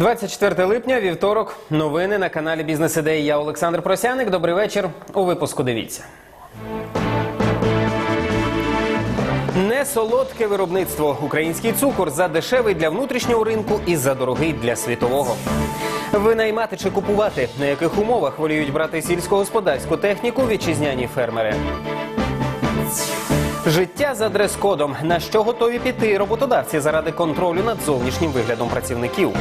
24 липня, вівторок. Новини на каналі Бізнес Ідеї. Я Олександр Просяник. Добрий вечір. У випуску дивіться. Не солодке виробництво. Український цукор за дешевий для внутрішнього ринку і за дорогий для світового. Винаймати чи купувати, на яких умовах воліють брати сільськогосподарську техніку вітчизняні фермери. Життя за дрес-кодом. На що готові піти роботодавці заради контролю над зовнішнім виглядом працівників.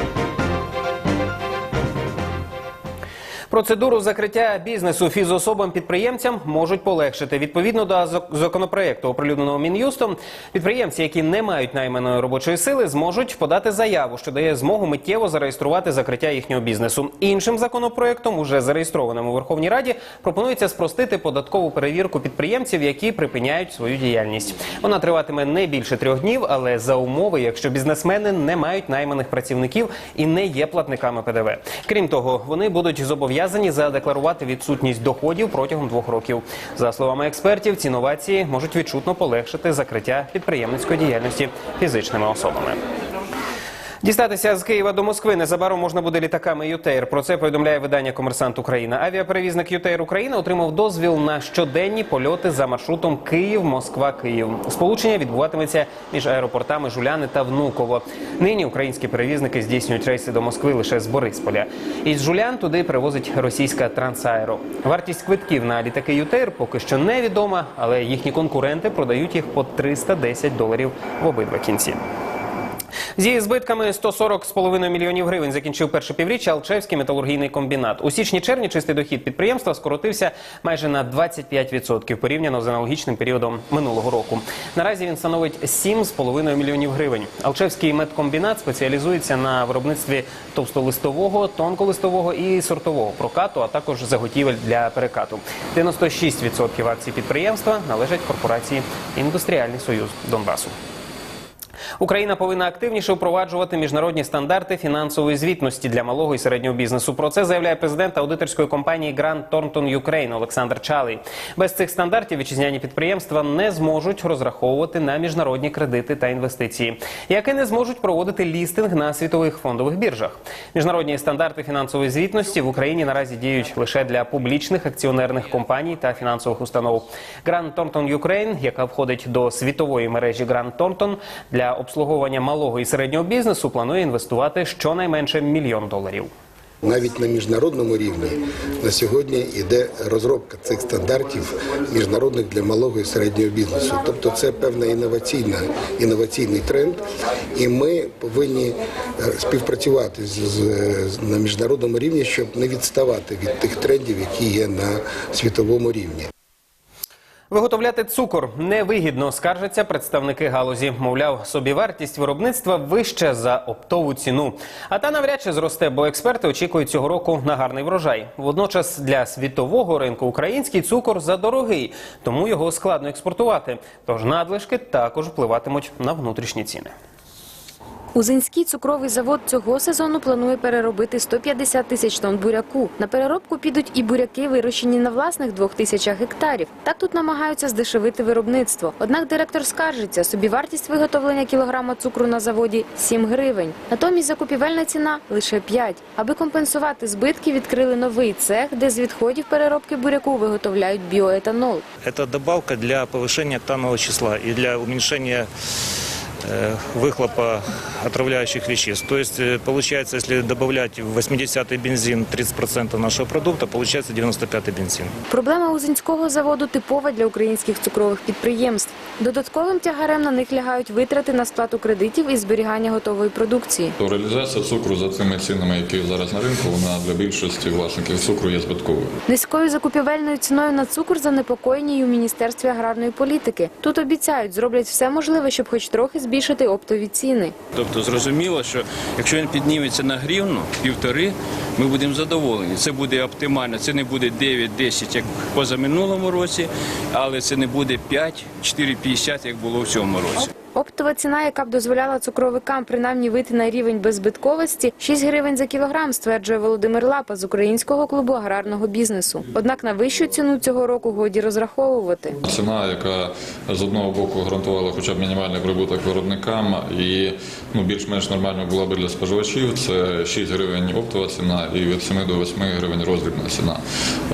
Процедуру закриття бізнесу фізособам-підприємцям можуть полегшити. Відповідно до законопроекту, оприлюдненого мін'юстом, підприємці, які не мають найманої робочої сили, зможуть подати заяву, що дає змогу миттєво зареєструвати закриття їхнього бізнесу. Іншим законопроектом, уже зареєстрованим у Верховній Раді, пропонується спростити податкову перевірку підприємців, які припиняють свою діяльність. Вона триватиме не більше трьох днів, але за умови, якщо бізнесмени не мають найманих працівників і не є платниками ПДВ. Крім того, вони будуть зобов'язані задекларувати відсутність доходів протягом двох років. За словами експертів, ці новації можуть відчутно полегшити закриття підприємницької діяльності фізичними особами. Дістатися з Києва до Москви незабаром можна буде літаками ЮТЕЙР. Про це повідомляє видання Комерсант Україна. Авіаперевізник ЮТЕЙР Україна отримав дозвіл на щоденні польоти за маршрутом Київ, Москва, Київ. Сполучення відбуватиметься між аеропортами Жуляни та Внуково. Нині українські перевізники здійснюють рейси до Москви лише з Борисполя. Із Жулян туди привозить російська Трансаеро. Вартість квитків на літаки ЮТЕЙР поки що невідома, але їхні конкуренти продають їх по 310 доларів в обидва кінці. Зі збитками 140,5 мільйонів гривень закінчив перше півріччя Алчевський металургійний комбінат. У січні-червні чистий дохід підприємства скоротився майже на 25% порівняно з аналогічним періодом минулого року. Наразі він становить 7,5 мільйонів гривень. Алчевський медкомбінат спеціалізується на виробництві товстолистового, тонколистового і сортового прокату, а також заготівель для перекату. 96% акцій підприємства належать корпорації Індустріальний союз Донбасу. Україна повинна активніше впроваджувати міжнародні стандарти фінансової звітності для малого і середнього бізнесу. Про це заявляє президент аудиторської компанії Grant Thornton Ukraine Олександр Чалий. Без цих стандартів вітчизняні підприємства не зможуть розраховувати на міжнародні кредити та інвестиції, як і не зможуть проводити лістинг на світових фондових біржах. Міжнародні стандарти фінансової звітності в Україні наразі діють лише для публічних акціонерних компаній та фінансових установ. Grant Thornton Ukraine, яка входить до світової мережі Grant Thornton, для обслуговування малого і середнього бізнесу планує інвестувати щонайменше мільйон доларів. Навіть на міжнародному рівні на сьогодні йде розробка цих стандартів міжнародних для малого і середнього бізнесу. Тобто це певна інноваційний тренд, і ми повинні е, співпрацювати з- з- на міжнародному рівні, щоб не відставати від тих трендів, які є на світовому рівні. Виготовляти цукор невигідно, скаржаться представники галузі. Мовляв, собівартість виробництва вища за оптову ціну. А та навряд чи зросте, бо експерти очікують цього року на гарний врожай. Водночас для світового ринку український цукор задорогий, тому його складно експортувати. Тож надлишки також впливатимуть на внутрішні ціни. Узинський цукровий завод цього сезону планує переробити 150 тисяч тонн буряку. На переробку підуть і буряки, вирощені на власних двох тисячах гектарів. Так тут намагаються здешевити виробництво. Однак директор скаржиться, собівартість виготовлення кілограма цукру на заводі 7 гривень. Натомість закупівельна ціна лише 5. Аби компенсувати збитки, відкрили новий цех, де з відходів переробки буряку виготовляють біоетанол. Это добавка для повышения октанового числа и для уменьшения э, выхлопа отравляющих веществ. То есть, э, получается, если добавлять в 80-й бензин 30% нашего продукта, получается 95-й бензин. Проблема узинського заводу типова для українських цукрових підприємств. Додатковим тягарем на них лягають витрати на сплату кредитів і зберігання готової продукції. Реалізація цукру за цими цінами, які зараз на ринку, вона для більшості власників цукру є збитковою. Низькою закупівельною ціною на цукор занепокоєні й у міністерстві аграрної політики. Тут обіцяють, зроблять все можливе, щоб хоч трохи збільшити оптові ціни. Тобто зрозуміло, що якщо він підніметься на гривну, півтори, ми будемо задоволені. Це буде оптимально. Це не буде 9-10, як позаминулому році, але це не буде 5, 4,50, як було в цьому році. Оптова ціна, яка б дозволяла цукровикам принаймні вийти на рівень беззбитковості – 6 гривень за кілограм, стверджує Володимир Лапа з українського клубу аграрного бізнесу. Однак на вищу ціну цього року годі розраховувати. Ціна, яка з одного боку гарантувала хоча б мінімальний прибуток виробникам і ну, більш-менш нормально була б для споживачів, це 6 гривень оптова ціна і від 7 до 8 гривень роздрібна ціна.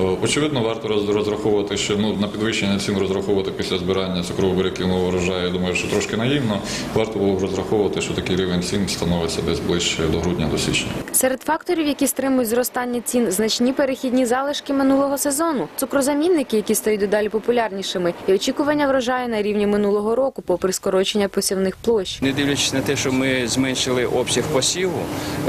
Е, Очевидно, варто розраховувати, що ну, на підвищення цін розраховувати після збирання цукрових буряків нового врожаю, я думаю, що трошки наївно. Варто було б розраховувати, що такий рівень цін становиться десь ближче до грудня, до січня. Серед факторів, які стримують зростання цін, значні перехідні залишки минулого сезону, цукрозамінники, які стають дедалі популярнішими, і очікування врожаю на рівні минулого року, попри скорочення посівних площ. Не дивлячись на те, що ми зменшили обсяг посіву,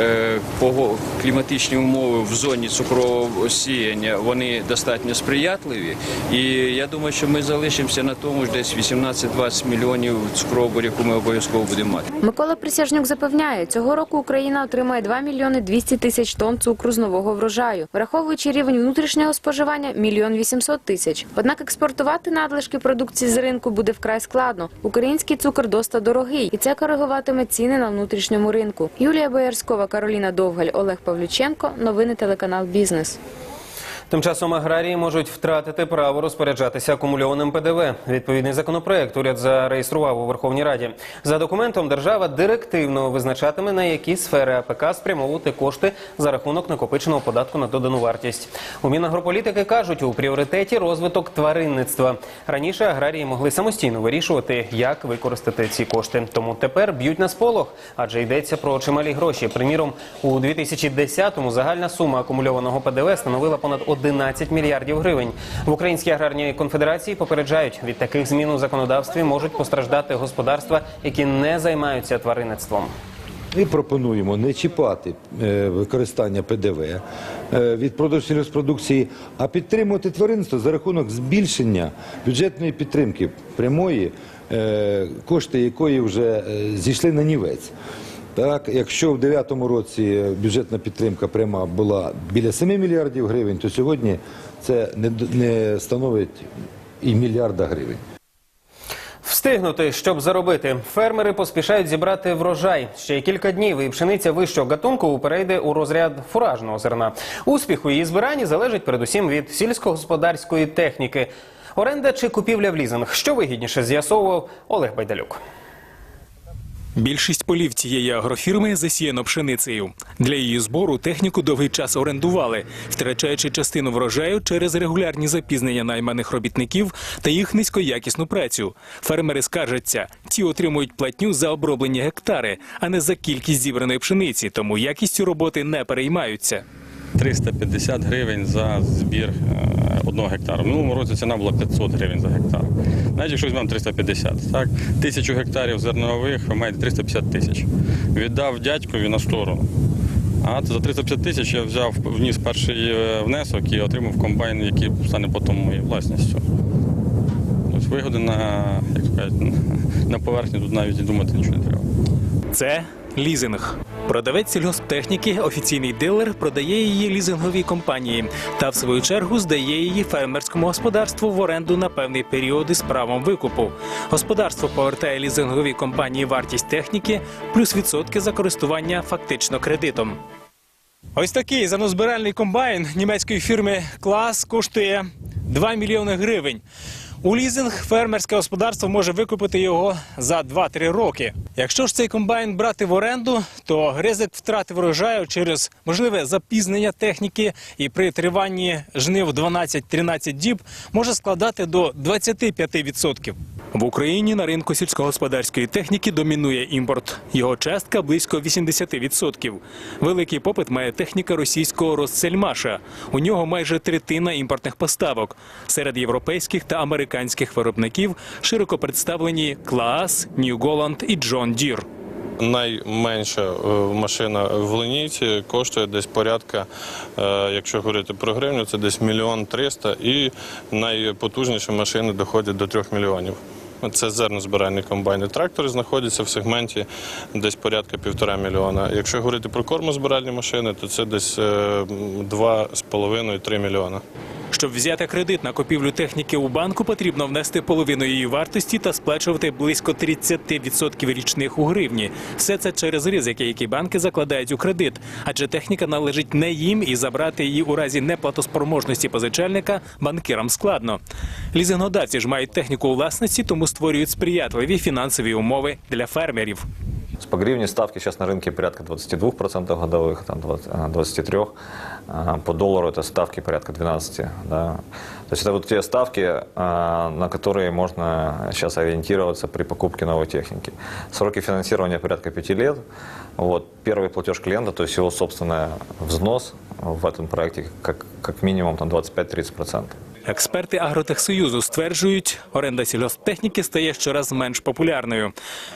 е, пого- кліматичні умови в зоні цукрового сіяння вони достатньо сприятливі. І я думаю, що ми залишимося на тому ж десь 18-20 мільйонів цукрового буряку ми обов'язково будемо мати. Микола Присяжнюк запевняє, цього року Україна отримає 2 мільйони 200 тисяч тонн цукру з нового врожаю, враховуючи рівень внутрішнього споживання – мільйон 800 тисяч. Однак експортувати надлишки продукції з ринку буде вкрай складно. Український цукор доста дорогий, і це коригуватиме ціни на внутрішньому ринку. Юлія Боярськова, Кароліна Довгаль, Олег Павлюченко. Новини телеканал Бізнес. Тим часом аграрії можуть втратити право розпоряджатися акумульованим ПДВ. Відповідний законопроект уряд зареєстрував у Верховній Раді. За документом держава директивно визначатиме на які сфери АПК спрямовувати кошти за рахунок накопиченого податку на додану вартість. У Мінагрополітики кажуть, у пріоритеті розвиток тваринництва. Раніше аграрії могли самостійно вирішувати, як використати ці кошти. Тому тепер б'ють на сполох, адже йдеться про чималі гроші. Приміром, у 2010-му загальна сума акумульованого ПДВ становила понад 11 мільярдів гривень. В Українській аграрній конфедерації попереджають, від таких змін у законодавстві можуть постраждати господарства, які не займаються тваринництвом. Ми пропонуємо не чіпати е, використання ПДВ е, від продажу сільгоспродукції, а підтримувати тваринство за рахунок збільшення бюджетної підтримки прямої, е, кошти якої вже зійшли на нівець. Так, якщо в 2009 році бюджетна підтримка пряма була біля 7 мільярдів гривень, то сьогодні це не, не становить і мільярда гривень. Встигнути, щоб заробити, фермери поспішають зібрати врожай. Ще кілька днів і пшениця вищого гатунку перейде у розряд фуражного зерна. Успіх у її збиранні залежить передусім від сільськогосподарської техніки. Оренда чи купівля в лізинг? Що вигідніше з'ясовував Олег Байдалюк. Більшість полів цієї агрофірми засіяно пшеницею. Для її збору техніку довгий час орендували, втрачаючи частину врожаю через регулярні запізнення найманих робітників та їх низькоякісну працю. Фермери скаржаться, ті отримують платню за оброблені гектари, а не за кількість зібраної пшениці, тому якістю роботи не переймаються. 350 гривень за збір е, одного гектару. В минулому році ціна була 500 гривень за гектар. Навіть якщо візьмемо 350, так? Тисячу гектарів зернових ви маєте 350 тисяч. Віддав дядькові на сторону. А за 350 тисяч я взяв, вніс перший е, внесок і отримав комбайн, який стане потім моєю власністю. Тобто вигоди на, як кажуть, на поверхні тут навіть і думати нічого не треба. Це лізинг. Продавець сільгосптехніки, офіційний дилер, продає її лізинговій компанії та в свою чергу здає її фермерському господарству в оренду на певний період із правом викупу. Господарство повертає лізинговій компанії вартість техніки плюс відсотки за користування фактично кредитом. Ось такий занозбиральний комбайн німецької фірми Клас коштує 2 мільйони гривень. У лізинг фермерське господарство може викупити його за 2-3 роки. Якщо ж цей комбайн брати в оренду, то ризик втрати врожаю через можливе запізнення техніки і при триванні жнив 12-13 діб може складати до 25%. В Україні на ринку сільськогосподарської техніки домінує імпорт. Його частка близько 80%. Великий попит має техніка російського Россельмаша. У нього майже третина імпортних поставок. Серед європейських та американських виробників широко представлені Клаас, Holland і John Deere. Найменша е, машина в линійці коштує десь порядка, е, якщо говорити про гривню, це десь мільйон триста, і найпотужніші машини доходять до трьох мільйонів. Це зернозбиральні комбайни. Трактори знаходяться в сегменті десь порядка півтора мільйона. Якщо говорити про кормозбиральні машини, то це десь е, два з половиною три мільйона. Щоб взяти кредит на купівлю техніки у банку, потрібно внести половину її вартості та сплачувати близько 30% річних у гривні. Все це через ризики, які банки закладають у кредит, адже техніка належить не їм і забрати її у разі неплатоспроможності позичальника банкирам складно. Лізингодавці ж мають техніку у власності, тому створюють сприятливі фінансові умови для фермерів. По гривне ставки сейчас на рынке порядка 22% годовых, там 20, а, 23%. А, По доллару это ставки порядка 12%. Да. То есть это вот те ставки, а, на которые можно сейчас ориентироваться при покупке новой техники. Сроки финансирования порядка 5 лет. Вот. Первый платеж клиента, то есть его собственный взнос в этом проекте как, как минимум там 25-30%. Експерти Агротехсоюзу стверджують, оренда сільгосптехніки стає щораз менш популярною.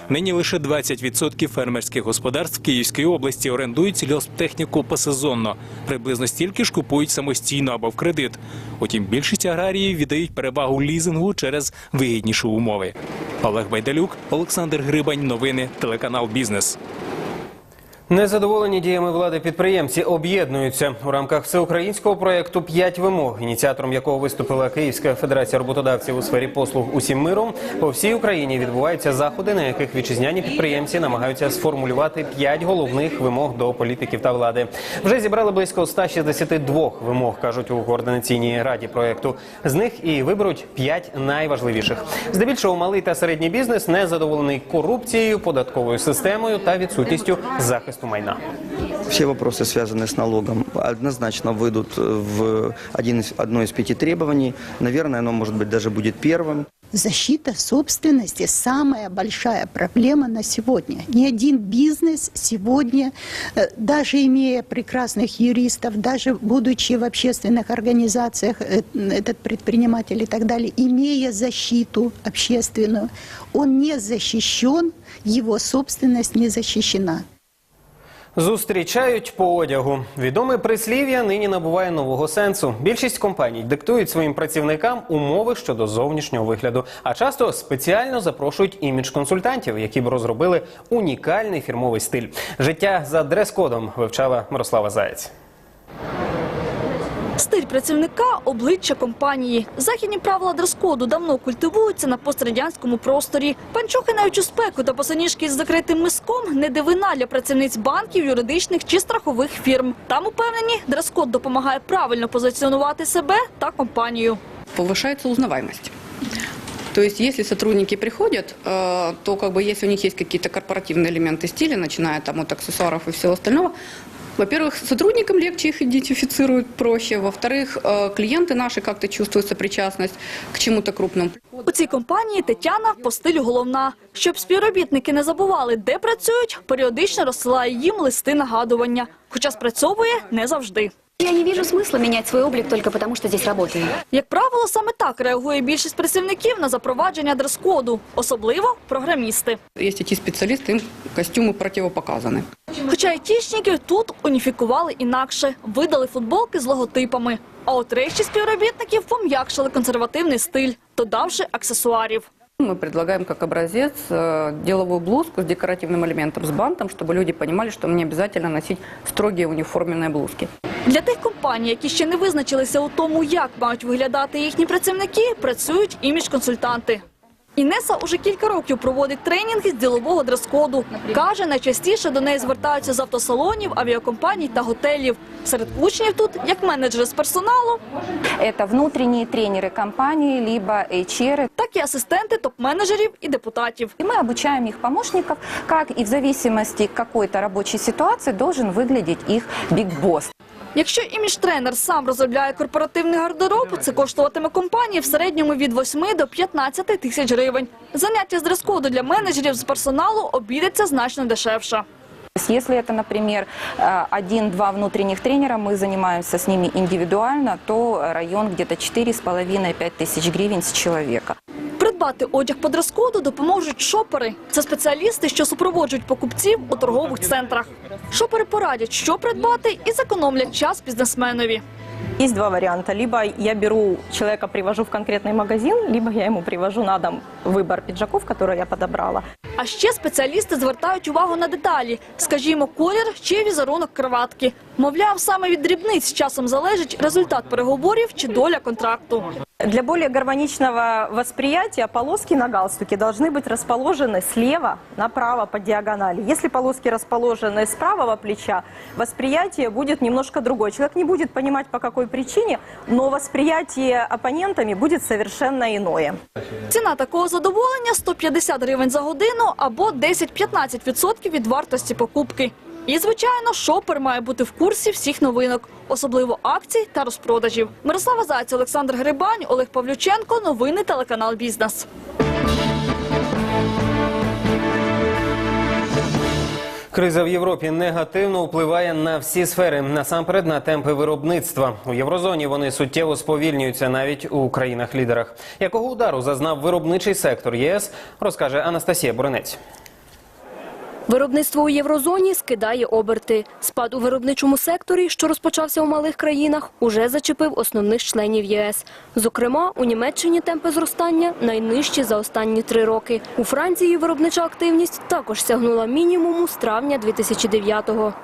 Нині лише 20% фермерських господарств Київської області орендують сільгосптехніку посезонно. Приблизно стільки ж купують самостійно або в кредит. Утім, більшість аграріїв віддають перевагу лізингу через вигідніші умови. Олег Байдалюк, Олександр Грибань. Новини телеканал Бізнес. Незадоволені діями влади підприємці об'єднуються у рамках всеукраїнського проєкту «П'ять вимог, ініціатором якого виступила Київська федерація роботодавців у сфері послуг усім миром. По всій Україні відбуваються заходи, на яких вітчизняні підприємці намагаються сформулювати п'ять головних вимог до політиків та влади. Вже зібрали близько 162 вимог, кажуть у координаційній раді проєкту. З них і виберуть п'ять найважливіших. Здебільшого малий та середній бізнес не задоволений корупцією, податковою системою та відсутністю захисту майна. Все вопросы, связанные с налогом, однозначно выйдут в один из, одно из пяти требований. Наверное, оно, может быть, даже будет первым. Защита собственности – самая большая проблема на сегодня. Ни один бизнес сегодня, э, даже имея прекрасных юристов, даже будучи в общественных организациях, э, этот предприниматель и так далее, имея защиту общественную, он не защищен, его собственность не защищена. Зустрічають по одягу. Відоме прислів'я нині набуває нового сенсу. Більшість компаній диктують своїм працівникам умови щодо зовнішнього вигляду, а часто спеціально запрошують імідж-консультантів, які б розробили унікальний фірмовий стиль. Життя за дрес-кодом вивчала Мирослава Заєць. Стиль працівника – обличчя компанії. Західні правила дрес-коду давно культивуються на пострадянському просторі. Панчохи навіть у спеку та босоніжки з закритим миском – не дивина для працівниць банків, юридичних чи страхових фірм. Там упевнені, дрес-код допомагає правильно позиціонувати себе та компанію. повышается узнаваемость. То есть, если сотрудники приходят, э, то как бы если у них есть какие-то корпоративные элементы стиля, начиная там от аксессуаров и всего остального, во-первых, сотрудникам легче их идентифицируют проще. Во-вторых, э, клиенты наши как-то чувствуют сопричастность к чему-то крупному. У цій компанії Тетяна по стилю головна. Щоб співробітники не забували, де працюють, періодично розсилає їм листи нагадування. Хоча спрацьовує не завжди. Я не вижу смысла менять свой облик только потому, что здесь работаю. Як правило, саме так реагує більшість працівників на запровадження дрес-коду, особливо програмісти. Есть IT-специалисты, им костюмы противопоказаны. Хоча айтішників тут уніфікували інакше, видали футболки з логотипами. А от решті співробітників пом'якшили консервативний стиль, додавши аксесуарів. Мы предлагаем как образец э, деловую блузку с декоративным элементом, с бантом, чтобы люди понимали, что мне обязательно носить строгие униформенные блузки. Для тих компаній, які ще не визначилися у тому, як мають виглядати їхні працівники, працюють імідж-консультанти. Інеса уже кілька років проводить тренінги з ділового дрес-коду. Каже, найчастіше до неї звертаються з автосалонів, авіакомпаній та готелів. Серед учнів тут як менеджери з персоналу, Это внутренние тренеры компании, либо HR. так і асистенти топ-менеджерів і депутатів. И мы обучаем их помощников, как и в зависимости к какой-то рабочей ситуации должен выглядеть их биг босс. Якщо імідж-тренер сам розробляє корпоративний гардероб, це коштуватиме компанії в середньому від 8 до 15 тисяч гривень. Заняття з дрес-коду для менеджерів з персоналу обійдеться значно дешевше. То есть Если это, например, э, один-два внутренних тренера, мы занимаемся с ними индивидуально, то район где-то 4,5-5 тысяч гривен с человека. Придбати одяг по дрес-коду допоможуть шопери. Це спеціалісти, що супроводжують покупців у торгових центрах. Шопери порадять, що придбати, і зекономлять час бізнесменові. Есть два варианта. Либо я беру человека, привожу в конкретный магазин, либо я ему привожу на дом выбор пиджаков, которые я подобрала. А ще спеціалісти звертають увагу на деталі, скажімо, колір чи візерунок кроватки. Мовляв, саме від дрібниць з часом залежить результат переговорів чи доля контракту. Для более гармоничного восприятия полоски на галстуке должны быть расположены слева направо по диагонали. Если полоски расположены с правого плеча, восприятие будет немножко другое. Человек не будет понимать по какой причине, но восприятие оппонентами будет совершенно иное. Ціна такого задоволення 150 гривень за годину або 10-15% від вартості покупки. І, звичайно, шопер має бути в курсі всіх новинок, особливо акцій та розпродажів. Мирослава Зайць, Олександр Грибань, Олег Павлюченко. Новини телеканал Бізнес. Криза в Європі негативно впливає на всі сфери, насамперед на темпи виробництва. У єврозоні вони суттєво сповільнюються навіть у країнах-лідерах. Якого удару зазнав виробничий сектор ЄС, розкаже Анастасія Боренець. Виробництво у єврозоні скидає оберти. Спад у виробничому секторі, що розпочався у малих країнах, уже зачепив основних членів ЄС. Зокрема, у Німеччині темпи зростання найнижчі за останні три роки. У Франції виробнича активність також сягнула мінімуму з травня 2009-го.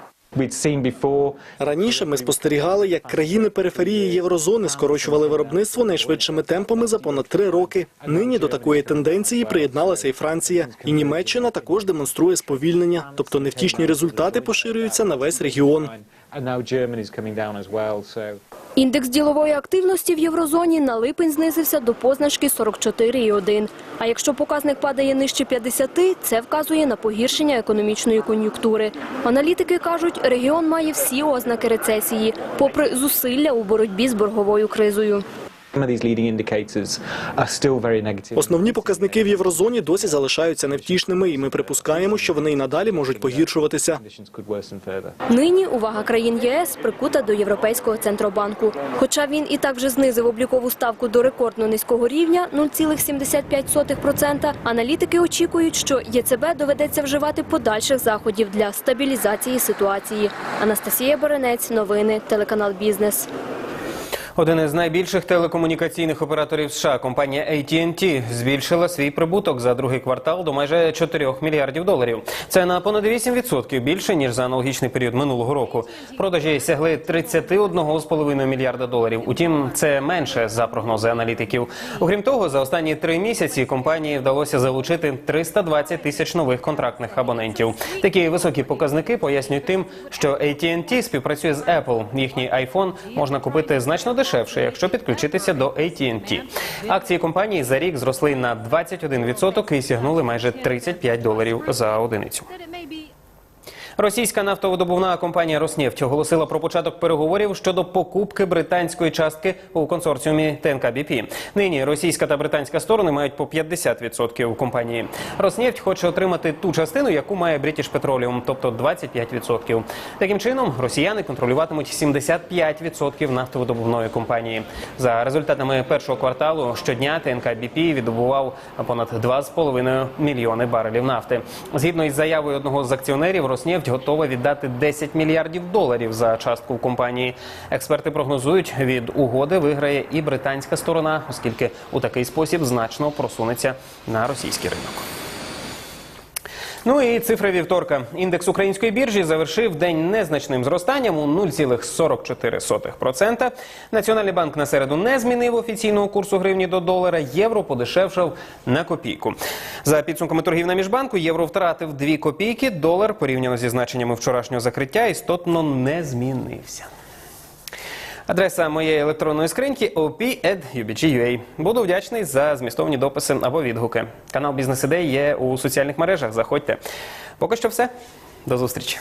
Раніше ми спостерігали, як країни периферії єврозони скорочували виробництво найшвидшими темпами за понад три роки. Нині до такої тенденції приєдналася і Франція. І Німеччина також демонструє сповільнення, тобто невтішні результати поширюються на весь регіон. Індекс ділової активності в єврозоні на липень знизився до позначки 44,1. А якщо показник падає нижче 50, це вказує на погіршення економічної кон'юнктури. Аналітики кажуть, регіон має всі ознаки рецесії, попри зусилля у боротьбі з борговою кризою. Основні показники в єврозоні досі залишаються невтішними, і ми припускаємо, що вони й надалі можуть погіршуватися. Нині увага країн ЄС прикута до Європейського центробанку. Хоча він і так вже знизив облікову ставку до рекордно низького рівня 0,75%, аналітики очікують, що ЄЦБ доведеться вживати подальших заходів для стабілізації ситуації. Анастасія Боренець, новини, телеканал Бізнес. Один із найбільших телекомунікаційних операторів США, компанія AT&T, збільшила свій прибуток за другий квартал до майже 4 мільярдів доларів. Це на понад 8% більше ніж за аналогічний період минулого року. Продажі сягли 31,5 мільярда доларів. Утім, це менше за прогнози аналітиків. Окрім того, за останні три місяці компанії вдалося залучити 320 тисяч нових контрактних абонентів. Такі високі показники пояснюють тим, що AT&T співпрацює з Apple. Їхній iPhone можна купити значно дешевше, якщо підключитися до AT&T. Акції компанії за рік зросли на 21% і сягнули майже 35 доларів за одиницю. Російська нафтовидобувна компанія «Роснефть» оголосила про початок переговорів щодо покупки британської частки у консорціумі ТНК БП. Нині російська та британська сторони мають по 50% у компанії. «Роснефть» хоче отримати ту частину, яку має British Petroleum, тобто 25%. Таким чином, росіяни контролюватимуть 75% нафтовидобувної компанії. За результатами першого кварталу щодня ТНК БП віддобував понад 2,5 мільйони барелів нафти. Згідно із заявою одного з акціонерів, «Роснефть» готова віддати 10 мільярдів доларів за частку в компанії. Експерти прогнозують, від угоди виграє і британська сторона, оскільки у такий спосіб значно просунеться на російський ринок. Ну і цифри вівторка. Індекс української біржі завершив день незначним зростанням у 0,44%. Національний банк на середу не змінив офіційного курсу гривні до долара. Євро подешевшав на копійку. За підсумками торгів на міжбанку, євро втратив 2 копійки. Долар порівняно зі значеннями вчорашнього закриття істотно не змінився. Адреса моєї електронної скриньки op.ubg.ua. Буду вдячний за змістовні дописи або відгуки. Канал Бізнес Ідей є у соціальних мережах. Заходьте. Поки що все. До зустрічі.